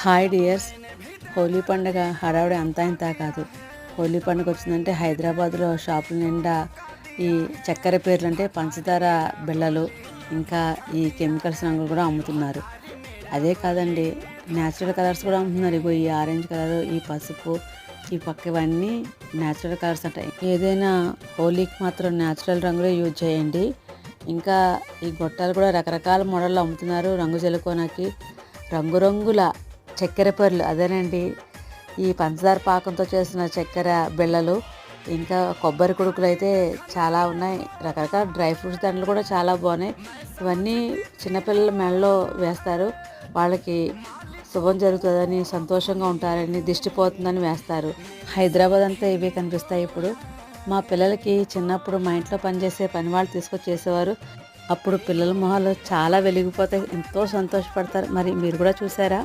Hi dears. Holi పండుగ హడావుడి అంతా ఇంత కాదు. హోలీ పండుగ వచ్చిందంటే హైదరాబాద్లో షాపుల నిండా ఈ చక్కెర పేర్లు అంటే పంచదార బిళ్ళలు ఇంకా ఈ కెమికల్స్ రంగులు కూడా అమ్ముతున్నారు. అదే కాదండి న్యాచురల్ కలర్స్ కూడా అమ్ముతున్నారు. ఇగో ఈ ఆరెంజ్ కలర్ ఈ పసుపు ఈ పక్క ఇవన్నీ న్యాచురల్ కలర్స్ అంటాయి ఏదైనా హోలీకి మాత్రం న్యాచురల్ రంగులే యూజ్ చేయండి. ఇంకా ఈ గొట్టాలు కూడా రకరకాల మోడల్లో అమ్ముతున్నారు రంగు జల్లుకోనకి రంగురంగుల చక్కెర పొరలు అదేనండి. ఈ పంచదార పాకంతో చేసిన చక్కెర బిళ్ళలు ఇంకా కొబ్బరి కొడుకులు అయితే చాలా ఉన్నాయి. రకరకాల డ్రై ఫ్రూట్స్ దండలు కూడా చాలా బాగున్నాయి. ఇవన్నీ చిన్నపిల్లల మెడలో వేస్తారు. వాళ్ళకి శుభం జరుగుతుందని సంతోషంగా ఉంటారని దిష్టి పోతుందని వేస్తారు. హైదరాబాద్ అంతా ఇవే కనిపిస్తాయి ఇప్పుడు. మా పిల్లలకి చిన్నప్పుడు మా ఇంట్లో పనిచేసే పని వాళ్ళు తీసుకొచ్చి చేసేవారు అప్పుడు పిల్లల మొహాలు చాలా వెలిగిపోతాయి. ఎంతో సంతోషపడతారు. మరి మీరు కూడా చూసారా?